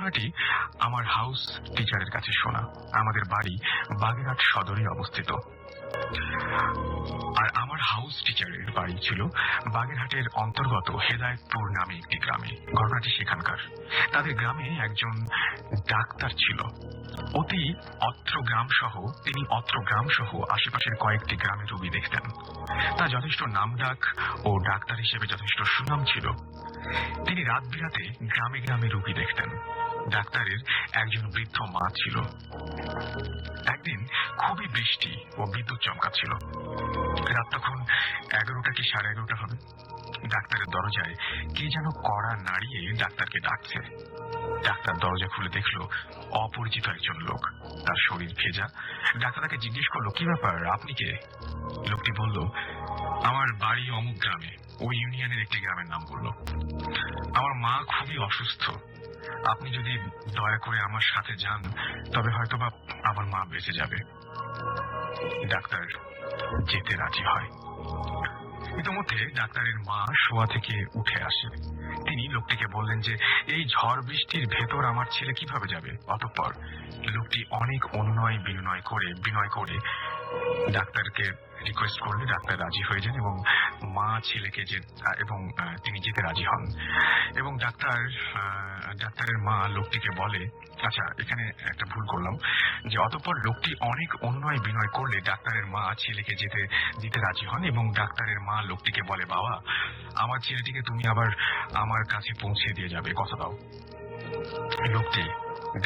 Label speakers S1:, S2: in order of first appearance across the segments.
S1: ঘটনাটি আমার হাউস টিচারের কাছে শোনা। আমাদের বাড়ি বাগেরহাট সদরে অবস্থিত। আর আমার হাউস টিচারের বাড়ি ছিল বাগেরহাটের অন্তর্গত হেদায়তপুর নামে একটি গ্রামে। ঘটনাটি সেখানকার। তাদের গ্রামে একজন ডাক্তার ছিল। অতি অত্র গ্রাম সহ তিনি অত্র গ্রাম সহ আশেপাশের কয়েকটি গ্রামে রোগী দেখতেন। তা যথেষ্ট নামডাক ও ডাক্তার হিসেবে যথেষ্ট সুনাম ছিল। তিনি রাত বিরাতে গ্রামে গ্রামে রোগী দেখতেন। ডাক্তারের একজন বৃদ্ধ মা ছিল। একদিন খুবই বৃষ্টি ও বিদ্যুৎ চমকাচ্ছিল। রাত তখন এগারোটা কি সাড়ে এগারোটা হবে। ডাক্তারের দরজায় কে যেন কড়া নাড়িয়ে ডাক্তারকে ডাকছে। ডাক্তার দরজা খুলে দেখল অপরিচিত একজন লোক। তার শরীর ভেজা। ডাক্তার তাকে জিজ্ঞেস করল, কি ব্যাপার? আপনি কে? লোকটি বলল, আমার বাড়ি অমুক গ্রামে। ওই ইউনিয়নের একটি গ্রামের নাম বলল। আমার মা খুবই অসুস্থ। আপনি যদি দয়া করে আমার সাথে যান, তবে হয়তোবা আমার মা বেঁচে যাবে। ডাক্তার যেতে রাজি হয়। ইতিমধ্যে ডাক্তারের মা শোয়া থেকে উঠে আসে। তিনি লোকটিকে বললেন যে, এই ঝড় বৃষ্টির ভেতর আমার ছেলে কীভাবে যাবে? অতঃপর লোকটি অনেক অনুনয় বিনয় করে বিনয় করে ডাক্তারকে রিকোয়েস্ট করলে ডাক্তার রাজি হয়ে যান এবং মা ছেলেকে যে, এবং তিনি যেতে রাজি হন। এবং ডাক্তার ডাক্তারের মা লোকটিকে বলে আচ্ছা এখানে একটা ভুল করলাম, যে অতঃপর লোকটি অনেক অন্যায় বিনয় করলে ডাক্তারের মা ছেলেকে যেতে, দিতে রাজি হন এবং ডাক্তারের মা লোকটিকে বলে, বাবা, আমার ছেলেটিকে তুমি আবার আমার কাছে পৌঁছে দিয়ে যাবে, কথা দাও। লোকটি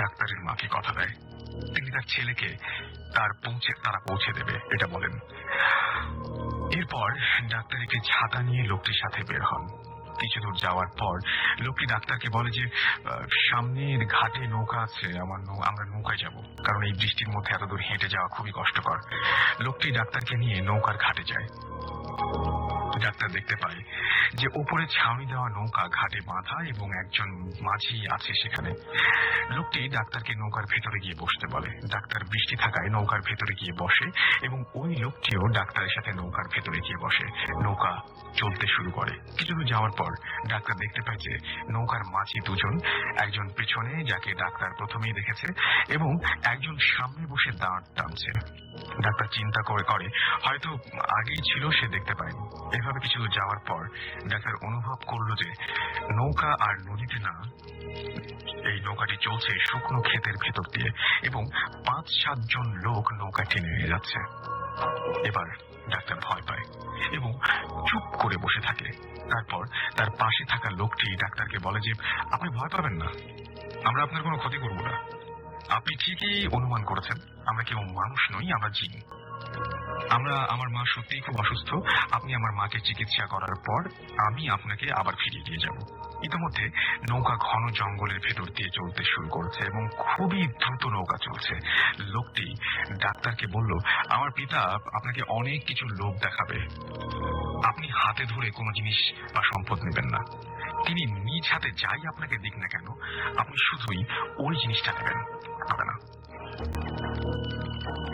S1: ডাক্তারের মাকে কথা দেয়। তিনি তার ছেলেকে তার পৌঁছে, তারা পৌঁছে দেবে, এটা বলেন। এরপর ডাক্তার একটি ছাতা নিয়ে লোকটির সাথে বের হন। কিছু দূর যাওয়ার পর লোকটি ডাক্তারকে বলে যে সামনের ঘাটে নৌকা আছে, আমার আমরা নৌকায় যাব। কারণ এই বৃষ্টির মধ্যে এত দূর হেঁটে যাওয়া খুবই কষ্টকর। লোকটি ডাক্তারকে নিয়ে নৌকার ঘাটে যায়। ডাক্তার দেখতে পায় যে ওপরে ছাউনি দেওয়া নৌকা ঘাটে বাঁধা এবং একজন মাঝি আছে সেখানে। লোকটি ডাক্তারকে নৌকার ভেতরে গিয়ে বসতে বলে। ডাক্তার বৃষ্টি থাকায় নৌকার ভেতরে গিয়ে বসে এবং ওই লোকটিও ডাক্তারের সাথে নৌকার ভেতরে গিয়ে বসে। নৌকা চলতে শুরু করে। কিছু দূর যাওয়ার পর ডাক্তার দেখতে পায় যে নৌকার মাঝি দুজন, একজন পেছনে যাকে ডাক্তার প্রথমেই দেখেছে এবং একজন সামনে বসে দাঁড় টানছে। ডাক্তার চিন্তা করে করে, হয়তো আগেই ছিল, সে দেখতে পায়নি। এভাবে কিছু যাওয়ার পর ডাক্তার অনুভব করল যে নৌকা আর নদীতে না, এই নৌকাটি চলছে শুকনো ক্ষেতের ভেতর দিয়ে এবং পাঁচ সাতজন লোক নৌকা টেনে নিয়ে যাচ্ছে। এবার ডাক্তার ভয় পায় এবং চুপ করে বসে থাকে। তারপর তার পাশে থাকা লোকটি ডাক্তারকে বলে যে আপনি ভয় পাবেন না। আমরা আপনার কোনো ক্ষতি করব না। আপনি ঠিকই অনুমান করেছেন। আমরা কেউ মানুষ নই, আমরা জিন। আমরা, আমার মা সত্যিই খুব অসুস্থ। আপনি আমার মাকে চিকিৎসা করার পর আমি আপনাকে আবার ফিরিয়ে দিয়ে যাব। ইতিমধ্যে নৌকা ঘন জঙ্গলের ভেতর দিয়ে চলতে শুরু করেছে এবং খুবই দ্রুত নৌকা চলছে। লোকটি ডাক্তারকে বলল, আমার পিতা আপনাকে অনেক কিছু লোভ দেখাবে। আপনি হাতে ধরে কোনো জিনিস বা সম্পদ নেবেন না। তিনি নিজ হাতে যাই আপনাকে দিক না কেন, আপনি শুধুই ওই জিনিসটা নেবেন। না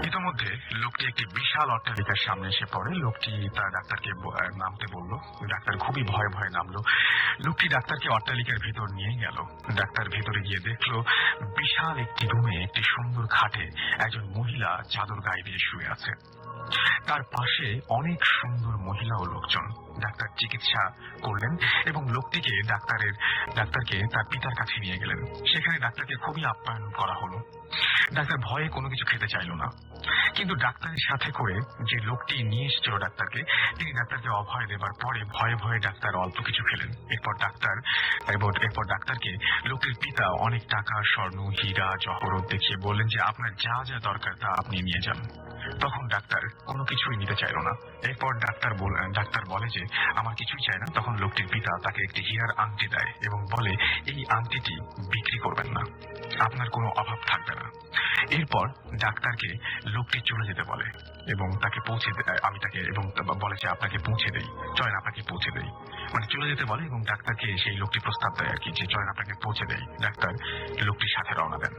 S1: ইতিমধ্যে লোকটি একটি বিশাল অট্টালিকার সামনে এসে পড়ে। লোকটি তার ডাক্তারকে নামতে বলল। ডাক্তার খুবই ভয়ে ভয়ে নামলো। লোকটি ডাক্তারকে অট্টালিকার ভেতর নিয়ে গেল। ডাক্তার ভেতরে গিয়ে দেখল, বিশাল একটি রুমে একটি সুন্দর খাটে একজন মহিলা চাদর গায়ে দিয়ে শুয়ে আছে। তার পাশে অনেক সুন্দর মহিলা ও লোকজন। ডাক্তার চিকিৎসা করলেন এবং লোকটিকে ডাক্তারের, ডাক্তারকে তার পিতার কাছে নিয়ে গেলেন। সেখানে ডাক্তারকে খুবই আপ্যায়ন করা হলো। ডাক্তার ভয়ে কোনো কিছু খেতে চাইলো না। কিন্তু ডাক্তারের সাথে করে যে লোকটি নিয়ে এসেছিল ডাক্তারকে, তিনি ডাক্তারকে অভয় দেবার পরে ভয়ে ভয়ে ডাক্তার অল্প কিছু খেলেন। এরপর ডাক্তার, এরপর এরপর ডাক্তারকে লোকটির পিতা অনেক টাকা, স্বর্ণ, হীরা, জহরত দেখিয়ে বললেন যে, আপনার যা যা দরকার তা আপনি নিয়ে যান। তখন ডাক্তার কোনো কিছুই নিতে চাইলো না। এরপর ডাক্তার ডাক্তার বলে যে, আমার কিছুই চাই না। তখন লোকটির পিতা তাকে একটি হীরার আংটি দেয় এবং বলে, এই আংটিটি বিক্রি করবেন না। আপনার কোনো অভাব থাকবে না। এরপর ডাক্তারকে লোকটি চলে যেতে বলে এবং তাকে পৌঁছে আমি তাকে এবং বলে যে, আপনাকে পৌঁছে দেই। চলেন, আপনাকে পৌঁছে দেই। মানে চলে যেতে বলে এবং ডাক্তারকে সেই লোকটি প্রস্তাব দেয় আর কি, যে চলেন আপনাকে পৌঁছে দেয়। ডাক্তার লোকটির সাথে রওনা দেন।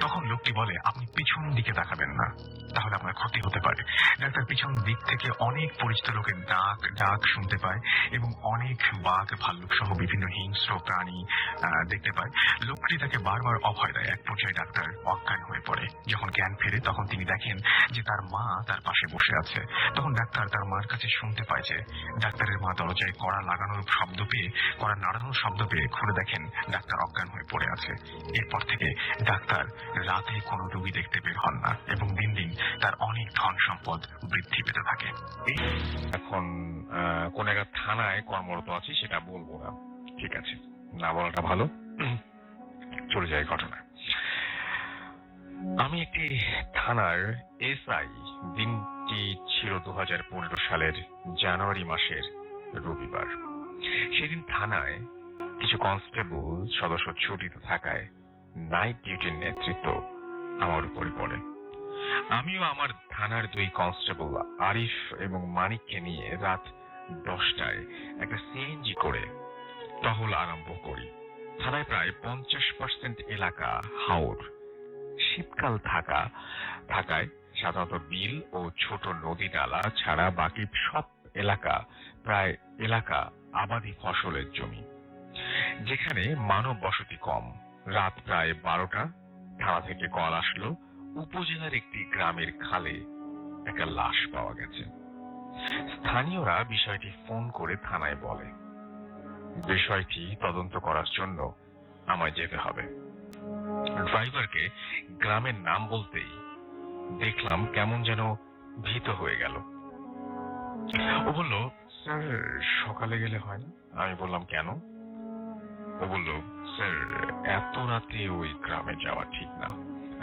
S1: তখন লোকটি বলে, আপনি পিছন দিকে তাকাবেন না, তাহলে আপনার ক্ষতি হতে পারে। ডাক্তার পিছন দিক থেকে অনেক পরিচিত লোকের ডাক ডাক শুনতে পায় এবং অনেক বাঘ, ভাল্লুক সহ বিভিন্ন হিংস্র প্রাণী দেখতে পায়। লোকটি তাকে বারবার অভয় দেয়। এক পর্যায়ে ডাক্তার অজ্ঞান হয়ে পড়ে। যখন জ্ঞান ফেরে, তখন তিনি দেখেন যে তার মা তার পাশে বসে আছে। তখন ডাক্তার তার মার কাছে শুনতে পায় যে ডাক্তারের মা দরজায় কড়া লাগানোর শব্দ পেয়ে কড়া নাড়ানোর শব্দ পেয়ে খুলে দেখেন ডাক্তার অজ্ঞান হয়ে পড়ে আছে। এরপর থেকে ডাক্তার রাতে কোনো রোগী দেখতে বের হন না এবং দিন দিন তার অনেক ধন সম্পদ বৃদ্ধি পেতে থাকে।
S2: এখন কোন একটা থানায় কর্মরত আছি, সেটা বলব না। ঠিক আছে, না বলাটা ভালো। চলে যায় ঘটনা আমি একটি থানার এসআই, দিনটি ছিল দু সালের জানুয়ারি মাসের রবিবার। সেদিন থানায় কিছু কনস্টেবল সদস্য ছুটিতে থাকায় নাইট ডিউটির নেতৃত্ব আমার উপরে পড়ে আমিও আমার থানার দুই কনস্টেবল আরিফ এবং মানিককে নিয়ে রাত দশটায় একটা সিএনজি করে টহল আরম্ভ করি। থানায় প্রায় পঞ্চাশ পার্সেন্ট এলাকা হাওর। শীতকাল থাকা, থাকায় সাধারণত বিল ও ছোট নদী নালা ছাড়া বাকি সব এলাকা, প্রায় এলাকা আবাদি ফসলের জমি, যেখানে মানব বসতি কম। রাত প্রায় বারোটা, থানা থেকে কল আসলো, উপজেলার একটি গ্রামের খালে একটা লাশ পাওয়া গেছে। স্থানীয়রা বিষয়টি ফোন করে থানায় বলে। বিষয়টি তদন্ত করার জন্য আমায় যেতে হবে। ড্রাইভারকে গ্রামের নাম বলতেই দেখলাম কেমন যেন ভীত হয়ে গেল। ও বলল স্যার, সকালে গেলে হয় না। আমি বললাম, কেন? ও বলল, স্যার, এত রাতে ওই গ্রামে যাওয়া ঠিক না।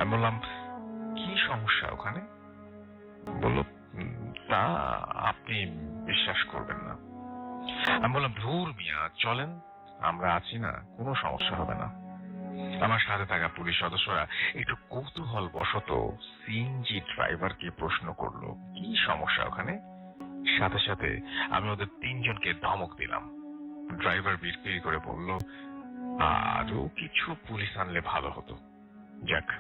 S2: আমি বললাম, কি সমস্যা ওখানে? বলল তা আপনি বিশ্বাস করবেন না। আমি বললাম, ধুর মিয়া, চলেন, আমরা আছি না, কোনো সমস্যা হবে না। আমার সাথে থাকা পুলিশ সদস্যরা একটু কৌতূহল বশত সিএনজি ড্রাইভারকে প্রশ্ন করল, কি সমস্যা ওখানে? সাথে সাথে আমি ওদের তিনজনকে ধমক দিলাম। ড্রাইভার বিড়বিড় করে বলল আরও কিছু পুলিশ আনলে ভালো হতো। যাক,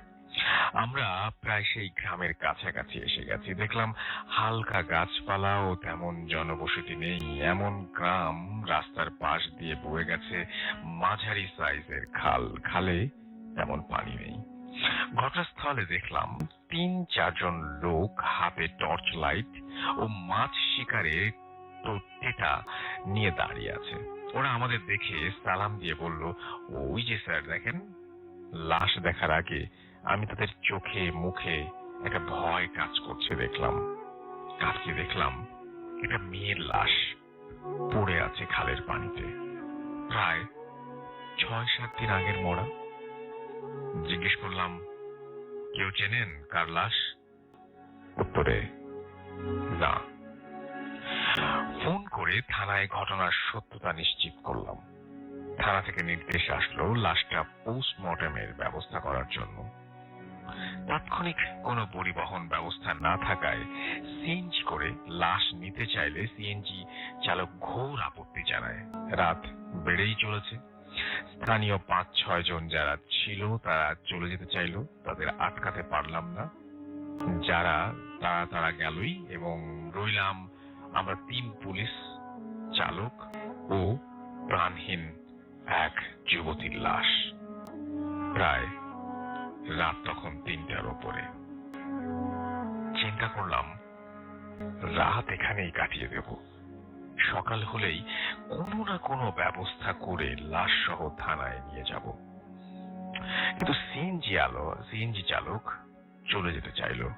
S2: আমরা প্রায় সেই গ্রামের কাছাকাছি এসে গেছি। দেখলাম হালকা গাছপালা ও তেমন জনবসতি নেই। এমন গ্রাম রাস্তার পাশ দিয়ে বয়ে গেছে মাঝারি সাইজের খাল। খালে তেমন পানি নেই। ঘটনাস্থলে দেখলাম তিন চারজন লোক হাতে টর্চ লাইট ও মাছ শিকারের টেটা নিয়ে দাঁড়িয়ে আছে। ওরা আমাদের দেখে সালাম দিয়ে বলল, ওই যে স্যার, দেখেন, লাশ দেখার আগে আমি তাদের চোখে, মুখে একটা ভয় কাজ করছে দেখলাম। কাজকে দেখলাম একটা মেয়ের লাশ পড়ে আছে খালের পানিতে। প্রায় ছয় সাত দিন আগের মরা। জিজ্ঞেস করলাম কেউ চেনেন কার লাশ? উত্তরে, না। ফোন করে থানায় ঘটনার সত্যতা নিশ্চিত করলাম। থানা থেকে নির্দেশ আসলো লাশটা পোস্টমর্টমের ব্যবস্থা করার জন্য। তাৎক্ষণিক কোনো পরিবহন ব্যবস্থা না থাকায় সিএনজি করে লাশ নিতে চাইলে সিএনজি চালক ঘোর আপত্তি জানায়। রাত বেড়েই চলেছে। স্থানীয় পাঁচ, ছয় জন যারা ছিল, তারা চলে যেতে চাইলো। তাদের আটকাতে পারলাম না। যারা, তারা তারা গেলই এবং রইলাম আমরা তিন পুলিশ চালক ও প্রাণহীন এক যুবতীর লাশ। প্রায় রাত তখন তিনটার ওপরে। চিন্তা করলাম, রাত এখানেই কাটিয়ে দেব। সকাল হলেই কোনো না কোনো ব্যবস্থা করে লাশ সহ থানায় নিয়ে যাব। কিন্তু সিএনজি আলো, সিএনজি চালক চলে যেতে চাইলো।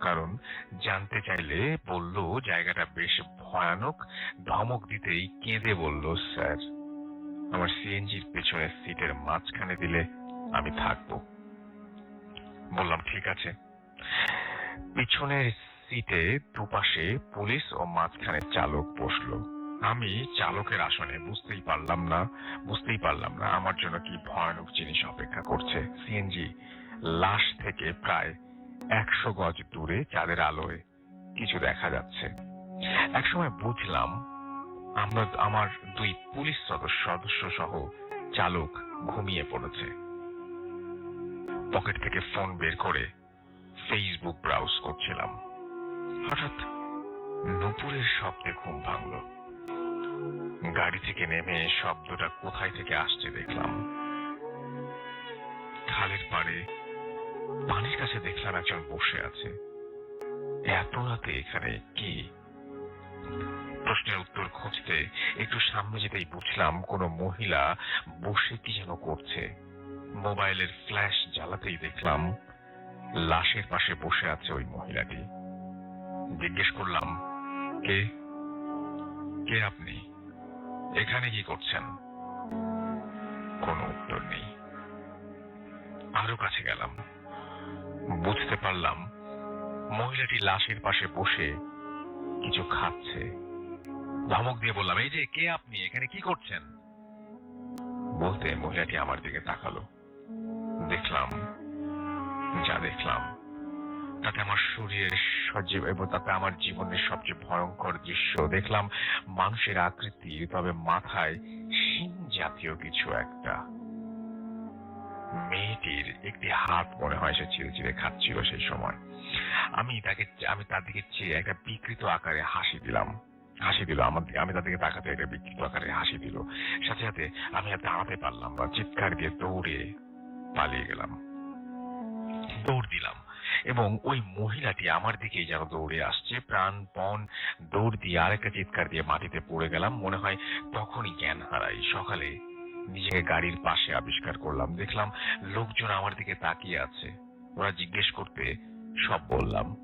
S2: কারণ জানতে চাইলে বলল, জায়গাটা বেশ ভয়ানক। ধমক দিতেই কেঁদে বলল, স্যার, আমার সিএনজির পেছনের সিটের মাঝখানে দিলে আমি থাকব। বললাম, ঠিক আছে। পিছনের সিটে দুপাশে পুলিশ ও মাঝখানে চালক বসল। আমি চালকের আসনে বুঝতেই পারলাম না, বুঝতেই পারলাম না আমার জন্য কি ভয়ানক জিনিস অপেক্ষা করছে। সিএনজি লাশ থেকে প্রায় একশো গজ দূরে চাঁদের আলোয় কিছু দেখা যাচ্ছে। একসময় বুঝলাম আমরা, আমার দুই পুলিশ সদস্য সদস্য সহ চালক ঘুমিয়ে পড়েছে। পকেট থেকে ফোন বের করে ফেসবুক ব্রাউজ করছিলাম। নুপুরের শব্দে ঘুম ভাঙলো। গাড়ি থেকে নেমে শব্দটা কোথায় থেকে আসছে দেখলাম। খালের পাড়ে পানির কাছে দেখলাম একজন বসে আছে। এত রাতে এখানে কি? প্রশ্নের উত্তর খুঁজতে একটু সামনে যেতেই বুঝলাম কোনো মহিলা বসে কি যেন করছে। মোবাইলের ফ্ল্যাশ জ্বালাতেই দেখলাম লাশের পাশে বসে আছে ওই মহিলাটি। জিজ্ঞেস করলাম কে? কে আপনি? এখানে কি করছেন? কোনো উত্তর নেই। আরও কাছে গেলাম। বুঝতে পারলাম মহিলাটি লাশের পাশে বসে কিছু খাচ্ছে। ধমক দিয়ে বললাম, এই যে, কে আপনি? এখানে কি করছেন? বলতে মহিলাটি আমার দিকে তাকালো। দেখলাম, যা দেখলাম তাতে আমার শরীরের সজীব এবং তাতে আমার জীবনের সবচেয়ে ভয়ঙ্কর দৃশ্য। দেখলাম মানুষের আকৃতি, তবে মাথায় শিং জাতীয় কিছু একটা। মেয়েটির একটি হাত মনে হয় সে চিরে চিরে খাচ্ছিল সেই সময়। আমি তাকে, আমি তার দিকে চেয়ে একটা বিকৃত আকারে হাসি দিলাম। হাসি দিল, আমার আমি তাদেরকে তাকাতে একটা বিকৃত আকারে হাসি দিল। সাথে সাথে আমি আর দাঁড়াতে পারলাম না, চিৎকার দিয়ে দৌড়ে পালিয়ে গেলাম। দৌড় দিলাম। এবং ওই মহিলাটি আমার দিকে যেন দৌড়ে আসছে। প্রাণপণ দৌড় দিয়ে আরেকটা চিৎকার দিয়ে মাটিতে পড়ে গেলাম। মনে হয় তখনই জ্ঞান হারাই। সকালে নিজেকে গাড়ির পাশে আবিষ্কার করলাম। দেখলাম লোকজন আমার দিকে তাকিয়ে আছে। ওরা জিজ্ঞেস করতে সব বললাম।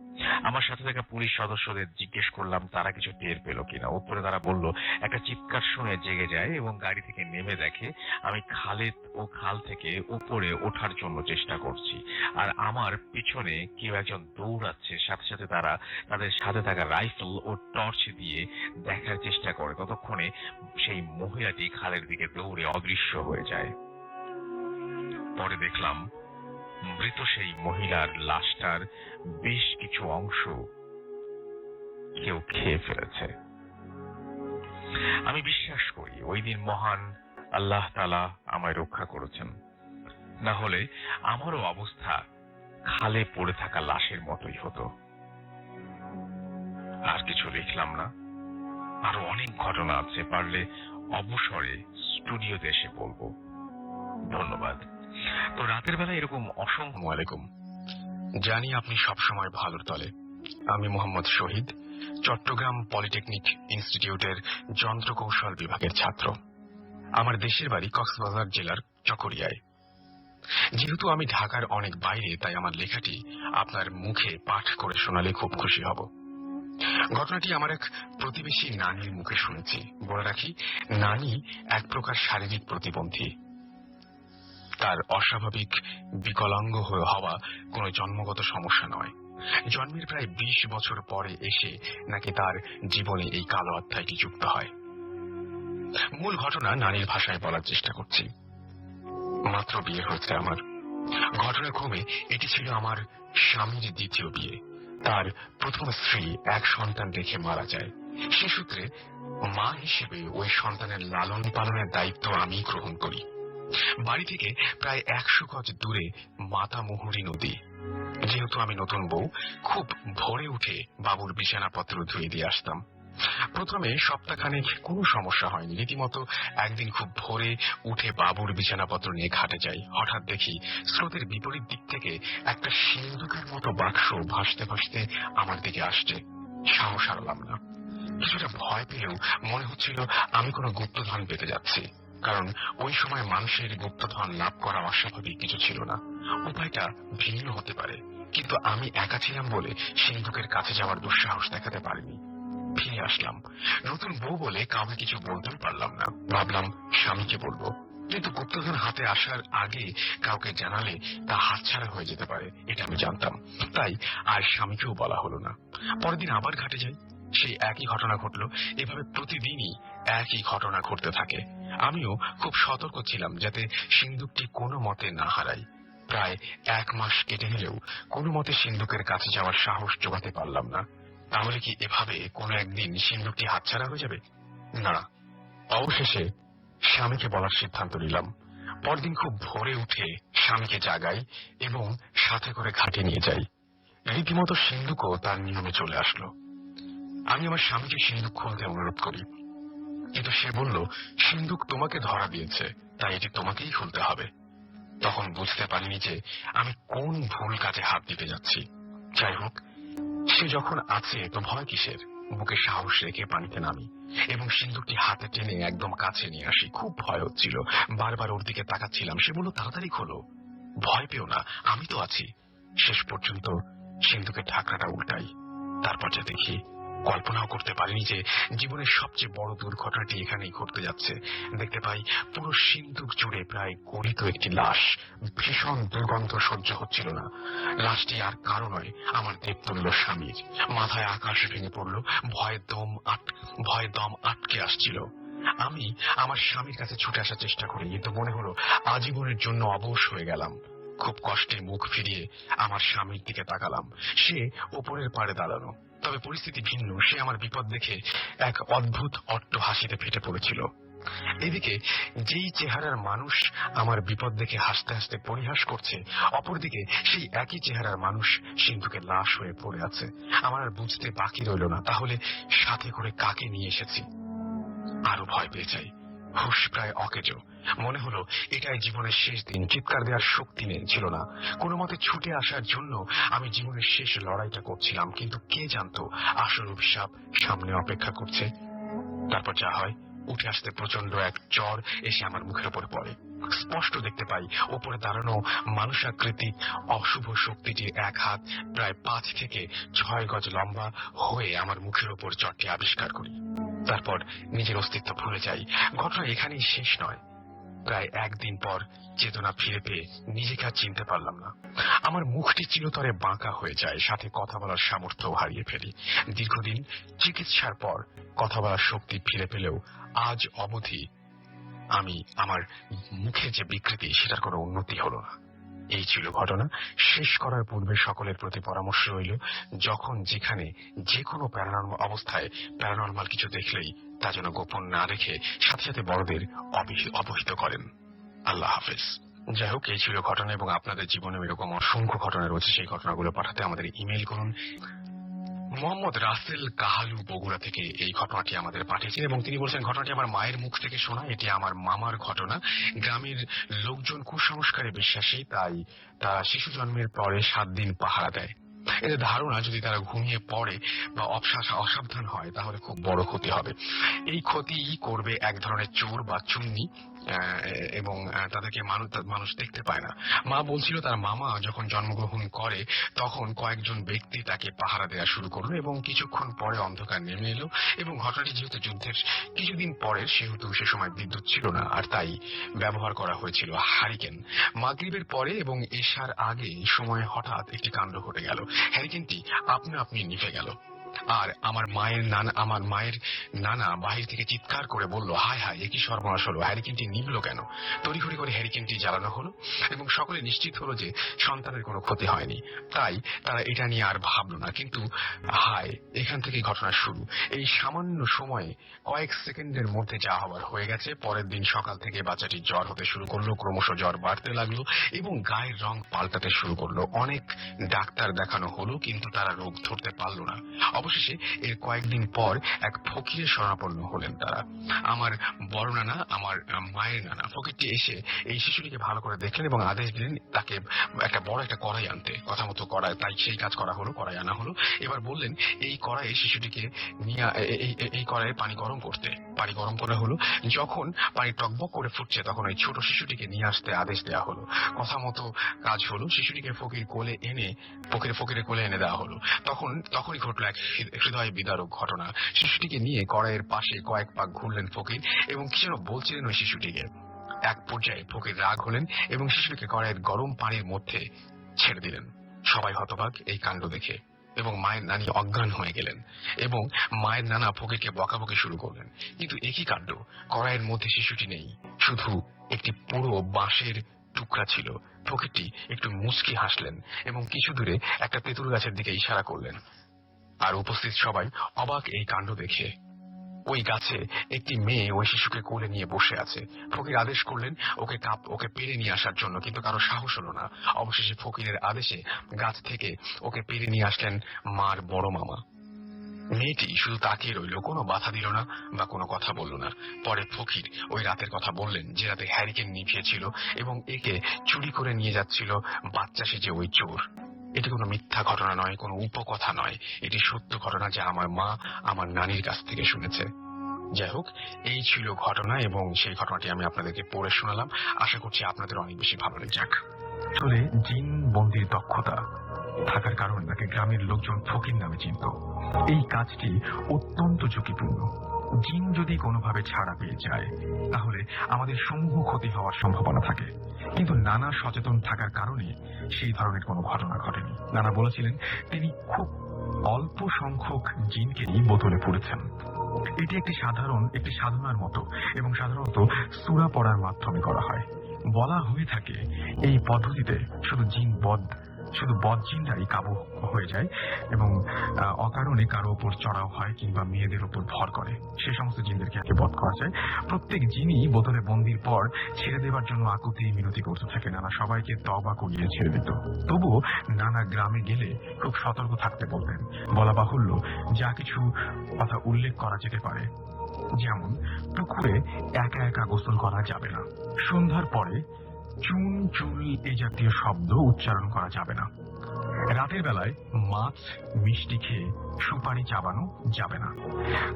S2: আমার সাথে থাকা পুলিশ সদস্যদের জিজ্ঞেস করলাম, তারা কিছু টের পেল কিনা। উত্তরে তারা বলল, একটা চিৎকার শুনে জেগে যায় এবং গাড়ি থেকে নেমে দেখে, আমি খালেদ ও খাল থেকে উপরে ওঠার জন্য চেষ্টা করছি। আর আমার পিছনে কেউ একজন দৌড়াচ্ছে, সাথে সাথে তারা তাদের সাথে থাকা রাইফেল ও টর্চ দিয়ে দেখার চেষ্টা করে। ততক্ষণে সেই মহিলাটি খালের দিকে দৌড়ে অদৃশ্য হয়ে যায়। পরে দেখলাম, মৃত সেই মহিলার লাশটার বেশ কিছু অংশ কেউ খেয়ে ফেলেছে। আমি বিশ্বাস করি, ওই দিন মহান আল্লাহ তালা আমায় রক্ষা করেছেন। না হলে আমারও অবস্থা খালে পড়ে থাকা লাশের মতোই হতো। আর কিছু লিখলাম না। আরও অনেক ঘটনা আছে, পারলে অবসরে স্টুডিওতে এসে বলব। ধন্যবাদ। তো রাতের বেলা এরকম অসংখ্য
S1: আলাইকুম জানি আপনি সবসময় ভালোর তলে। আমি মোহাম্মদ শহীদ, চট্টগ্রাম পলিটেকনিক ইনস্টিটিউটের যন্ত্রকৌশল বিভাগের ছাত্র। আমার দেশের বাড়ি কক্সবাজার জেলার চকরিয়ায়। যেহেতু আমি ঢাকার অনেক বাইরে, তাই আমার লেখাটি আপনার মুখে পাঠ করে শোনালে খুব খুশি হব। ঘটনাটি আমার এক প্রতিবেশী নানির মুখে শুনেছি। বলে রাখি, নানি এক প্রকার শারীরিক প্রতিবন্ধী। তার অস্বাভাবিক বিকলাঙ্গ হওয়া কোনো জন্মগত সমস্যা নয়। জন্মের প্রায় বিশ বছর পরে এসে নাকি তার জীবনে এই কালো অধ্যায়টি যুক্ত হয়। মূল ঘটনা নারীর ভাষায় বলার চেষ্টা করছি। মাত্র বিয়ে হয়েছে আমার। ঘটনাক্রমে এটি ছিল আমার স্বামীর দ্বিতীয় বিয়ে। তার প্রথম স্ত্রী এক সন্তান রেখে মারা যায়। সে সূত্রে মা হিসেবে ওই সন্তানের লালন পালনের দায়িত্ব আমি গ্রহণ করি। বাড়ি থেকে প্রায় একশো গজ দূরে মাতামুহুরী নদী। যেহেতু আমি নতুন বউ, খুব ভোরে উঠে বাবুর বিছানাপত্র ধুয়ে দিয়ে আসতাম। প্রথমে সপ্তাহখানেক কোনো সমস্যা হয়নি। রীতিমতো একদিন খুব ভোরে উঠে বাবুর বিছানাপত্র নিয়ে ঘাটে যাই। হঠাৎ দেখি স্রোতের বিপরীত দিক থেকে একটা সিন্ধুকের মতো বাক্স ভাসতে ভাসতে আমার দিকে আসছে। সাহস হারলাম না। কিছুটা ভয় পেলেও মনে হচ্ছিল আমি কোনো গুপ্তধন পেতে যাচ্ছি। কারণ ওই সময় মানুষের গুপ্তধন লাভ করা অস্বাভাবিক কিছু ছিল না। উপায়টা ভিন্ন হতে পারে। কিন্তু আমি একা ছিলাম বলে সিন্ধুকের কাছে যাওয়ার দুঃসাহস দেখাতে পারিনি। ফিরে আসলাম। নতুন বউ বলে কাউকে কিছু বলতেও পারলাম না। ভাবলাম, স্বামীকে বলব। কিন্তু গুপ্তধন হাতে আসার আগে কাউকে জানালে তা হাতছাড়া হয়ে যেতে পারে, এটা আমি জানতাম। তাই আর স্বামীকেও বলা হলো না। পরের দিন আবার ঘাটে যাই। সেই একই ঘটনা ঘটলো। এভাবে প্রতিদিনই একই ঘটনা ঘটতে থাকে। আমিও খুব সতর্ক ছিলাম যাতে সিন্ধুকটি কোনো মতে না হারাই। প্রায় এক মাস কেটে গেলেও কোনো মতে সিন্ধুকের কাছে যাওয়ার সাহস জোগাতে পারলাম না। তাহলে কি এভাবে কোনো একদিন সিন্ধুকটি হাতছাড়া হয়ে যাবে? না। অবশেষে স্বামীকে বলার সিদ্ধান্ত নিলাম। পরদিন খুব ভোরে উঠে স্বামীকে জাগাই এবং সাথে করে ঘাটে নিয়ে যাই। রীতিমতো সিন্ধুকও তার নিয়মে চলে আসলো। আমি আমার স্বামীকে সিন্ধুক খুলতে অনুরোধ করি। কিন্তু সে বলল, সিন্ধুক তোমাকে ধরা দিয়েছে, তাই এটি তোমাকেই খুলতে হবে। তখন বুঝতে পারিনি যে আমি কোন ভুল কাজে হাত দিতে যাচ্ছি। যাই হোক, সে যখন আছে, তো ভয় কিসের? বুকে সাহস রেখে পানিতে নামি এবং সিন্দুকটি হাতে টেনে একদম কাছে নিয়ে আসি। খুব ভয় হচ্ছিল। বারবার ওর দিকে তাকাচ্ছিলাম। সে বলল, তাড়াতাড়ি খোলো। ভয় পেও না, আমি তো আছি। শেষ পর্যন্ত সিন্ধুকের ঢাকনাটা উল্টাই। তারপর যা দেখি কল্পনাও করতে পারিনি যে জীবনের সবচেয়ে বড় দুর্ঘটনাটি এখানেই ঘটতে যাচ্ছে। দেখতে পাই, পুরো সিন্ধুক জুড়ে প্রায় গড়িত একটি লাশ। ভীষণ দুর্গন্ধ সহ্য হচ্ছিল না। লাশটি আর কারও নয়, আমার দেবতুল্য স্বামীর। মাথায় আকাশ ভেঙে পড়ল, ভয়ে দম আট, ভয়ে দম আটকে আসছিল। আমি আমার স্বামীর কাছে ছুটে আসার চেষ্টা করি, কিন্তু মনে হলো আজীবনের জন্য অবশ হয়ে গেলাম। খুব কষ্টে মুখ ফিরিয়ে আমার স্বামীর দিকে তাকালাম। সে ওপরের পাড়ে দাঁড়ানো তবে পরিস্থিতি ভিন্ন। সে আমার বিপদ দেখে এক অদ্ভুত অট্ট হাসিতে ফেটে পড়েছিল। এদিকে যেই চেহারার মানুষ আমার বিপদ দেখে হাসতে হাসতে পরিহাস করছে, অপরদিকে সেই একই চেহারার মানুষ সিন্ধুকে লাশ হয়ে পড়ে আছে। আমার আর বুঝতে বাকি রইল না, তাহলে সাথে করে কাকে নিয়ে এসেছি? আরও ভয় পেয়ে যাই। হুশ প্রায় অকেজো। মনে হলো, এটাই জীবনের শেষ দিন। চিৎকার দেওয়ার শক্তি নেই, ছিল না। কোনো মতে ছুটে আসার জন্য আমি জীবনের শেষ লড়াইটা করছিলাম, কিন্তু কে জানতো আসল অভিশাপ সামনে অপেক্ষা করছে? তারপর যা হয়, উঠে আসতে প্রচণ্ড এক জ্বর এসে আমার মুখের উপর পড়ে। স্পষ্ট দেখতে পাই, ওপরে দাঁড়ানো মানুষাকৃতি অশুভ শক্তিটি এক হাত প্রায় পাঁচ থেকে ছয় গজ লম্বা হয়ে আমার মুখের উপর চরটি আবিষ্কার করি। তারপর নিজের অস্তিত্ব ভুলে যাই। ঘটনা এখানেই শেষ নয়। প্রায় একদিন পর চেতনা ফিরে পেয়ে নিজেকে আর চিনতে পারলাম না। আমার মুখটি চিরতরে বাঁকা হয়ে যায়, সাথে কথা বলার সামর্থ্য হারিয়ে ফেলি। দীর্ঘদিন চিকিৎসার পর কথা বলার শক্তি ফিরে পেলেও আজ অবধি আমি আমার মুখে যে বিকৃতি, সেটার কোনো উন্নতি হলো না। এই ছিল ঘটনা। শেষ করার পূর্বে সকলের প্রতি পরামর্শ রইল, যখন যেখানে যে কোনো প্যারানর্মাল অবস্থায় প্যারানর্মাল কিছু দেখলেই তা যেন গোপন না রেখে সাথে সাথে বড়দের অবহিত করেন। আল্লাহ হাফেজ। যাই হোক, এই ছিল ঘটনা এবং আপনাদের জীবনে এরকম অসংখ্য ঘটনা রয়েছে। সেই ঘটনাগুলো পাঠাতে আমাদের ইমেল করুন। মোহাম্মদ রাসেল কাহালু বগুড়া থেকে এই ঘটনাটি আমাদের পাঠিয়েছেন এবং তিনি বলছেন, ঘটনাটি আমার মায়ের মুখ থেকে শোনা, এটি আমার মামার ঘটনা। গ্রামের লোকজন কুসংস্কারে বিশ্বাসী, তাই তারা শিশু জন্মের পরে সাত দিন পাহারা দেয়। এদের ধারণা, যদি তারা ঘুমিয়ে পড়ে বা অবসা- অসাবধান হয়, তাহলে খুব বড় ক্ষতি হবে। এই ক্ষতি করবে এক ধরনের চোর বা চুন্নি। এবং তাদেরকে মানুষ দেখতে পায় না। মা বলছিল তার মামা যখন জন্মগ্রহণ করে, তখন কয়েকজন ব্যক্তি তাকে পাহারা দেওয়া শুরু করল এবং কিছুক্ষণ পরে অন্ধকার নেমে এলো এবং ঘটনাটি যেহেতু যুদ্ধের কিছুদিন পরে, সেহেতু সে সময় বিদ্যুৎ ছিল না, আর তাই ব্যবহার করা হয়েছিল হারিকেন। মাগরিবের পরে এবং এশার আগে সময় হঠাৎ একটি কাণ্ড ঘটে গেল। হ্যারিকেনটি আপনা আপনি নিভে গেল। আর আমার মায়ের নানা, আমার মায়ের নানা বাহির থেকে চিৎকার করে বলল, হায় হায় একই সর্বনাশ হলো? হ্যারিকেনটি নিভলো কেন? তড়িঘড়ি করে হ্যারিকেনটি জ্বালানো হলো এবং সকলে নিশ্চিত হলো যে সন্তানের কোনো ক্ষতি হয়নি। তাই তারা এটা নিয়ে আর ভাবলো না। কিন্তু, হায়, এখান থেকে ঘটনা শুরু। এই সামান্য সময়ে কয়েক সেকেন্ডের মধ্যে যা হওয়ার হয়ে গেছে, পরের দিন সকাল থেকে বাচ্চাটির জ্বর হতে শুরু করল, ক্রমশ জ্বর বাড়তে লাগল এবং গায়ের রং পাল্টাতে শুরু করল। অনেক ডাক্তার দেখানো হলো, কিন্তু তারা রোগ ধরতে পারল না। অবশেষে এর কয়েকদিন পর এক ফকিরের শরণাপন্ন হলেন তারা। আমার বড় নানা আমার মায়ের নানা, ফকিরটি এসে এই শিশুটিকে ভালো করে দেখলেন এবং আদেশ দিলেন তাকে একটা বড় একটা কড়াই আনতে। কথা মতো কড়াই, তাই সেই কাজ করা হলো, কড়াই আনা হলো। এবার বললেন, এই কড়াইয়ে শিশুটিকে নিয়ে এই কড়াইয়ে পানি গরম করতে। পানি গরম করা হলো। যখন পানি টকবক করে ফুটছে, তখন ওই ছোট শিশুটিকে নিয়ে আসতে আদেশ দেওয়া হলো। কথা মতো কাজ হলো, শিশুটিকে ফকির কোলে এনে, ফকির ফকিরের কোলে এনে দেওয়া হলো। তখন, তখনই ঘটলো এক হৃদয় বিদারক ঘটনা। শিশুটিকে নিয়ে কড়াইয়ের পাশে কয়েক পাক ঘুরলেন ফকির এবং কি যেন বলছিলেন ওই শিশুটিকে। এক পর্যায়ে ফকির রাগ হলেন এবং শিশুটিকে কড়াইয়ের গরম পানির মধ্যে ছেড়ে দিলেন। সবাই হতবাক এই কাণ্ড দেখে এবং মায়ের নানি অজ্ঞান হয়ে গেলেন এবং মায়ের নানা ফকিরকে বকাবকি শুরু করলেন। কিন্তু একই কাণ্ড, কড়াইয়ের মধ্যে শিশুটি নেই, শুধু একটি পুরো বাঁশের টুকরা ছিল। ফকিরটি একটু মুচকি হাসলেন এবং কিছু দূরে একটা তেঁতুল গাছের দিকে ইশারা করলেন। আর উপস্থিত সবাই অবাক এই কাণ্ড দেখে। ওই গাছে একটি মেয়ে ওই শিশুকে কোলে নিয়ে বসে আছে। ফকির আদেশ করলেন ওকে কাপ, ওকে পেরে নিয়ে আসার জন্য, কিন্তু কারও সাহস হলো না। অবশেষে ফকিরের আদেশে গাছ থেকে ওকে পেরে নিয়ে আসলেন মার বড় মামা। মেয়েটি শুধু তাকিয়ে রইল, কোনো বাধা দিল না বা কোনো কথা বলল না। পরে ফকির ওই রাতের কথা বললেন, যে রাতে হ্যারিকেন নিভিয়েছিল এবং একে চুরি করে নিয়ে যাচ্ছিল বাচ্চা সেজে ওই চোর। এটি কোনো মিথ্যা ঘটনা নয়, কোনো উপকথা নয়। এটি সত্য ঘটনা যা আমার মা আমার নানির কাছ থেকে শুনেছে। যাই হোক, এই ছিল ঘটনা এবং সেই ঘটনাটি আমি আপনাদেরকে পড়ে শোনালাম। আশা করছি আপনাদের অনেক বেশি ভালো লেগে যাক। চলে জিন বন্দির দক্ষতা থাকার কারণে তাকে গ্রামের লোকজন ফকির নামে চিনত। এই কাজটি অত্যন্ত ঝুঁকিপূর্ণ। জিন যদি কোনোভাবে ছাড়া পেয়ে যায়, তাহলে আমাদের সমূহ ক্ষতি হওয়ার সম্ভাবনা থাকে। কিন্তু নানা সচেতন থাকার কারণে সেই ধরনের কোনো ঘটনা ঘটেনি। নানা বলেছিলেন, তিনি খুব অল্প সংখ্যক জিনকেই বোতলে পড়েছেন। এটি একটি সাধারণ, একটি সাধনার মতো এবং সাধারণত সুরা পড়ার মাধ্যমে করা হয়। বলা হয়ে থাকে, এই পদ্ধতিতে শুধু জিন বদ শুধু বদ জিনরাই কাবু হয়ে যায় এবং অকারণে কারও উপর চড়াও হয় কিংবা মেয়েদের উপর ভর করে। সে সমস্ত জিনদেরকে আগে বধ করা যায়। প্রত্যেক জিনই বোতলে বন্দির পর ছেড়ে দেবার জন্য আকুতি মিনতি করতে থাকে। নানা সবাইকে তবা করিয়ে ছেড়ে দিত। তবুও নানা গ্রামে গেলে খুব সতর্ক থাকতে বলতেন। বলা বাহুল্য, যা কিছু কথা উল্লেখ করা যেতে পারে। যেমন, পুকুরে একা একা গোসল করা যাবে না। সন্ধ্যার পরে চুন চুল এ জাতীয় শব্দ উচ্চারণ করা যাবে না। রাতের বেলায় মাছ মিষ্টি খেয়ে সুপারি চাবানো যাবে না।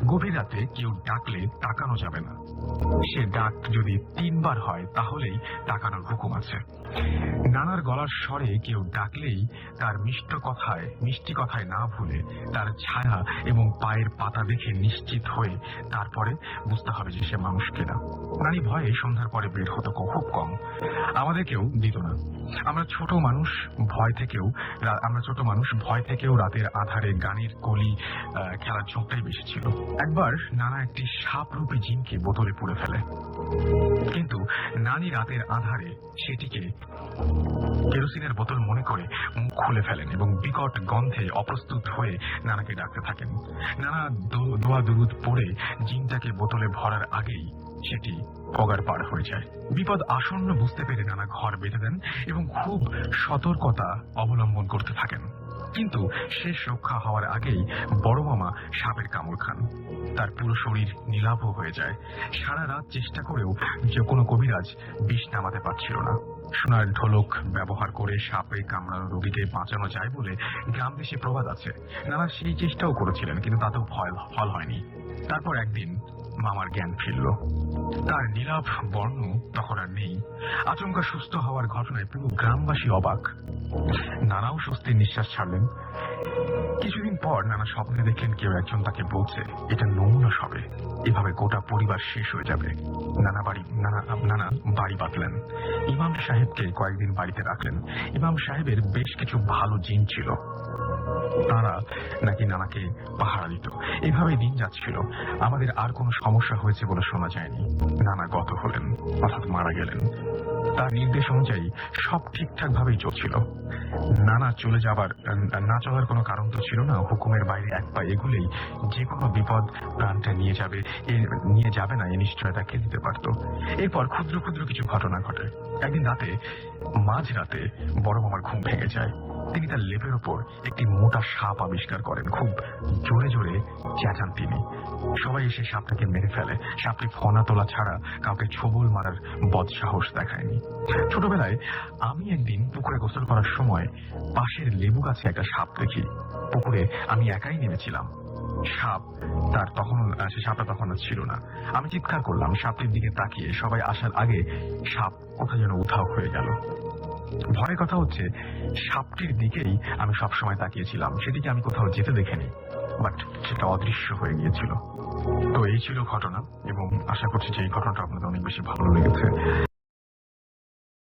S1: গভীর রাতে কেউ ডাকলে তাকানো যাবে না। সে ডাক যদি তিনবার হয়, তাহলেই তাকানোর হুকুম আছে। নানার গলার স্বরে কেউ ডাকলেই তার মিষ্ট কথায়, মিষ্টি কথায় না ভুলে তার ছায়া এবং পায়ের পাতা দেখে নিশ্চিত হয়ে তারপরে বুঝতে হবে যে সে মানুষ কিনা। নারী ভয়ে সন্ধ্যার পরে বের হতো খুব কম। আমাদেরকেও দিত না। আমরা ছোট মানুষ ভয় থেকেও আমরা ছোট মানুষ ভয় থেকেও রাতের আধারে গানের আহ, খেলার ঝোঁকটাই বেশি ছিল। একবার নানা একটি সাপরূপী জিনকে বোতলে পুড়ে ফেলে। কিন্তু নানি রাতের আধারে সেটিকে কেরোসিনের বোতল মনে করে মুখ খুলে ফেলেন এবং বিকট গন্ধে অপ্রস্তুত হয়ে নানাকে ডাকতে থাকেন। নানা দোয়া দুরুদ পড়ে জিনটাকে বোতলে ভরার আগেই সেটি পগার পার হয়ে যায়। বিপদ আসন্ন বুঝতে পেরে নানা ঘর বেঁধে দেন এবং খুব সতর্কতা অবলম্বন করতে থাকেন। কিন্তু শেষ রক্ষা হওয়ার আগেই বড় মামা সাপের কামড় খান। তার পুরো শরীর নীলাভ হয়ে যায়। সারা রাত চেষ্টা করেও যে কোনো কবিরাজ বিষ নামাতে পারছিল না। সোনার ঢোলক ব্যবহার করে সাপে কামড়ানো রোগীকে বাঁচানো যায় বলে গ্রাম দেশে প্রবাদ আছে। নানা সেই চেষ্টাও করেছিলেন, কিন্তু তাতেও ফল হয়নি। তারপর একদিন মামার জ্ঞান ফিরল। তার নীলাভ বর্ণ তখন আর নেই। আচমকা সুস্থ হওয়ার ঘটনায় পুরো গ্রামবাসী অবাক। নানাও স্বস্তির নিঃশ্বাস ছাড়লেন। কিছুদিন পর নানা স্বপ্নে দেখলেন কেউ একজন তাকে বলছে, এটা নমুনা সবে। এভাবে গোটা পরিবার শেষ হয়ে যাবে। নানা বাড়ি, নানা নানা বাড়ি বাঁধলেন। ইমাম সাহেবকে কয়েকদিন বাড়িতে রাখলেন। ইমাম সাহেবের বেশ কিছু ভালো জিন ছিল। তারা নাকি নানাকে পাহারা দিত। এইভাবেই দিন যাচ্ছিল। আমাদের আর কোনো সমস্যা হয়েছে বলে শোনা যায়নি। নানা গত হলেন অর্থাৎ মারা গেলেন। তার নির্দেশ অনুযায়ী সব ঠিকঠাক ভাবেই চলছিল। নানা চলে যাবার না চলার কোনো কারণ তো ছিল না। হুকুমের বাইরে এক পা এগুলেই যে কোনো বিপদ প্রাণটা নিয়ে যাবে নিয়ে যাবে না, এ নিশ্চয়তা কে দিতে পারতো? এরপর ক্ষুদ্র ক্ষুদ্র কিছু ঘটনা ঘটে। একদিন রাতে মাঝ রাতে বড় মামার ঘুম ভেঙে যায়। তিনি তার লেপের ওপর একটি মোটা সাপ আবিষ্কার করেন। খুব জোরে জোরে চেঁচান তিনি। সবাই এসে সাপটাকে মেরে ফেলে। সাপটি ফনা তোলা ছাড়া কাউকে ছবল মারার বদসাহস দেখায়নি। ছোটবেলায় আমি একদিন পুকুরে গোসল করার সময় পাশের লেবু গাছে একটা সাপ দেখি। পুকুরে আমি একাই নেমেছিলাম। সাপ তার তখন, সে সাপটা তখন ছিল না। আমি চিৎকার করলাম, সাপটির দিকে তাকিয়ে সবাই আসার আগে সাপ কোথায় যেন উধাও হয়ে গেল। ভয়ের কথা হচ্ছে, সাপটির দিকেই আমি সবসময় তাকিয়েছিলাম। সেটিকে আমি কোথাও যেতে দেখিনি, বাট সেটা অদৃশ্য হয়ে গিয়েছিল। তো এই ছিল ঘটনা, এবং আশা করছি যে এই ঘটনাটা আপনাদের অনেক বেশি ভালো লেগেছে।